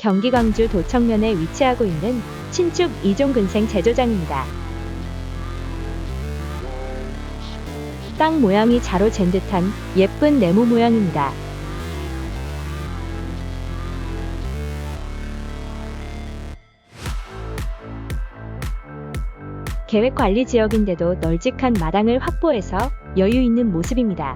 경기 광주 도청면에 위치하고 있는 신축 2종 근생 제조장입니다. 땅 모양이 자로 잰 듯한 예쁜 네모 모양입니다. 계획 관리 지역인데도 널찍한 마당을 확보해서 여유 있는 모습입니다.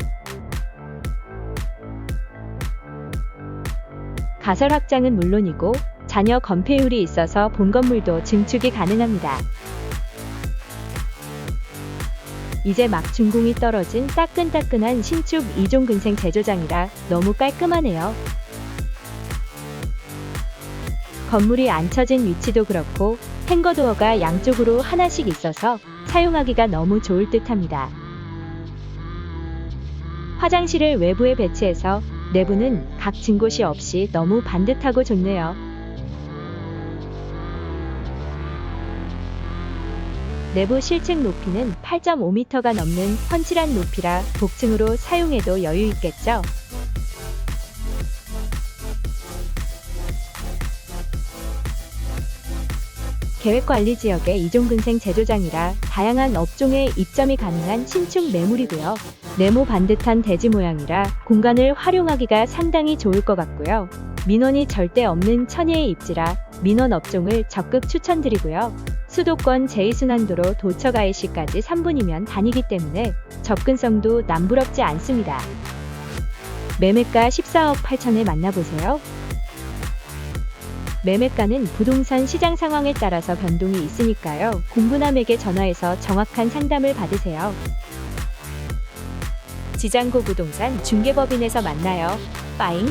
가설 확장은 물론이고 자녀 건폐율이 있어서 본 건물도 증축이 가능합니다. 이제 막 준공이 떨어진 따끈따끈한 신축 2종 근생 제조장이라 너무 깔끔하네요. 건물이 앉혀진 위치도 그렇고 행거도어가 양쪽으로 하나씩 있어서 사용하기가 너무 좋을 듯 합니다. 화장실을 외부에 배치해서 내부는 각 진 곳이 없이 너무 반듯하고 좋네요. 내부 실측 높이는 8.5m가 넘는 훤칠한 높이라 복층으로 사용해도 여유 있겠죠? 계획관리 지역의 이종근생 제조장이라 다양한 업종의 입점이 가능한 신축 매물이고요. 네모 반듯한 대지 모양이라 공간을 활용하기가 상당히 좋을 것 같고요. 민원이 절대 없는 천혜의 입지라 민원 업종을 적극 추천드리고요. 수도권 제2순환도로 도처가해시까지 3분이면 다니기 때문에 접근성도 남부럽지 않습니다. 매매가 14억 8천에 만나보세요. 매매가는 부동산 시장 상황에 따라서 변동이 있으니까요. 공부남에게 전화해서 정확한 상담을 받으세요. 지장고 부동산 중개법인에서 만나요. 빠잉!